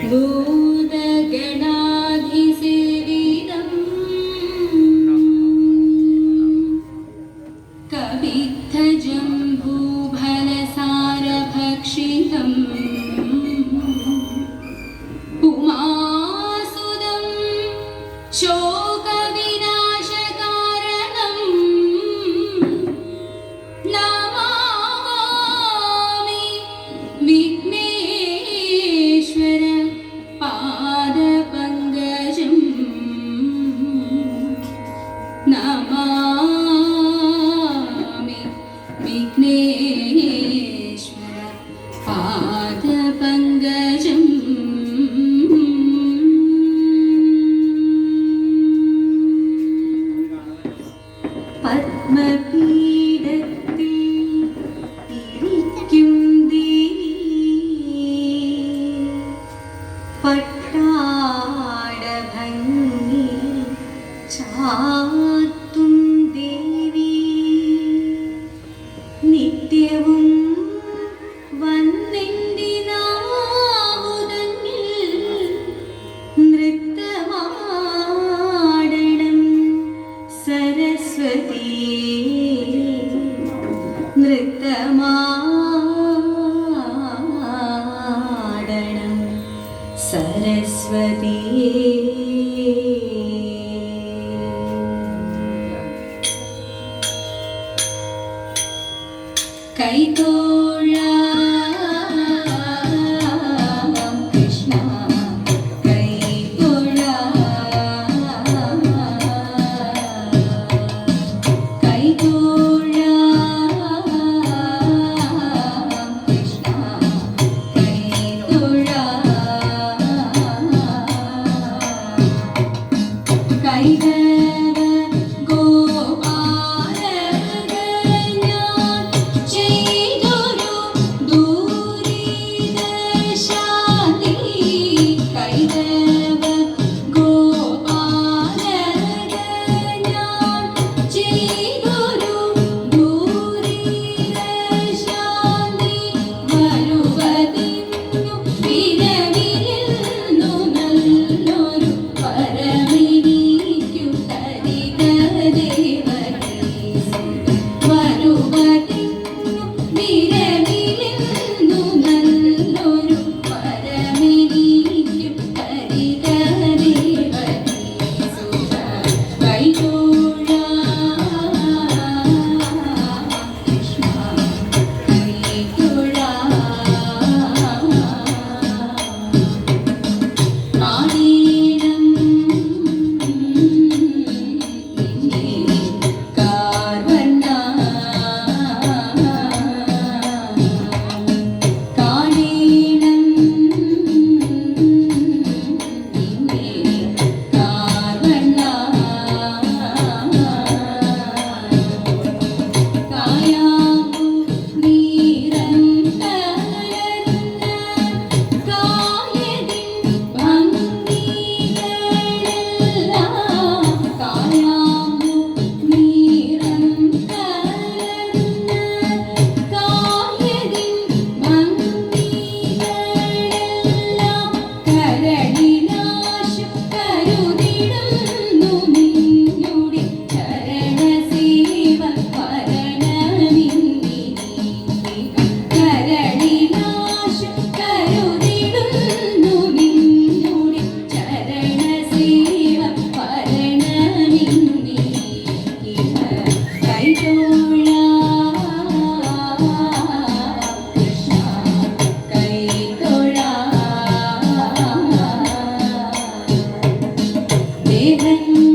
blue the gun. Vighneshwara പാദപങ്കജം. പത്മപീഠത്തിൽ ഇരിക്കും പട്ടാടഭംഗി ചാ सरस्वती നീ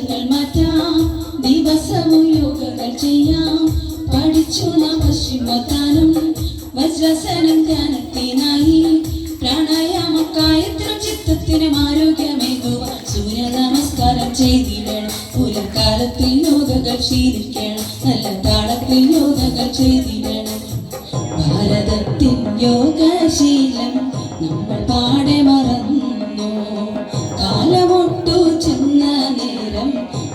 രോഗങ്ങൾ മാറ്റാം. ദിവസവും യോഗകൾ ചെയ്യാം. പഠിച്ചു നാം പശ്ചിമത്താനം വജ്രസനം ധ്യാനത്തിനായി പ്രാണായാമ കായത്തിനും ചിത്തത്തിനും ആരോഗ്യമേകുവാൻ സൂര്യ നമസ്കാരം ചെയ്തിടണം. പുലക്കാലത്തിൽ യോഗകൾ ശീലിക്കണം. നല്ല താളത്തിൽ യോഗകൾ ചെയ്തിടണം. ഭാരതത്തിൻ യോഗശീലം നമ്മൾ പാടെ മറന്നു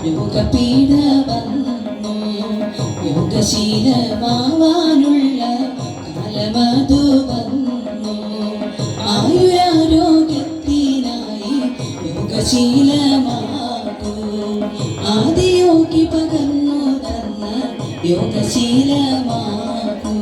നേരം രോഗപീഠ വന്നു യോഗശീലമാവാനുള്ള കാലമതു വന്നു. ആയുരാരോഗ്യത്തിനായി യോഗശീലമാകൂ. ആദിയോഗി പകർന്നു തന്ന യോഗശീലമാകൂ.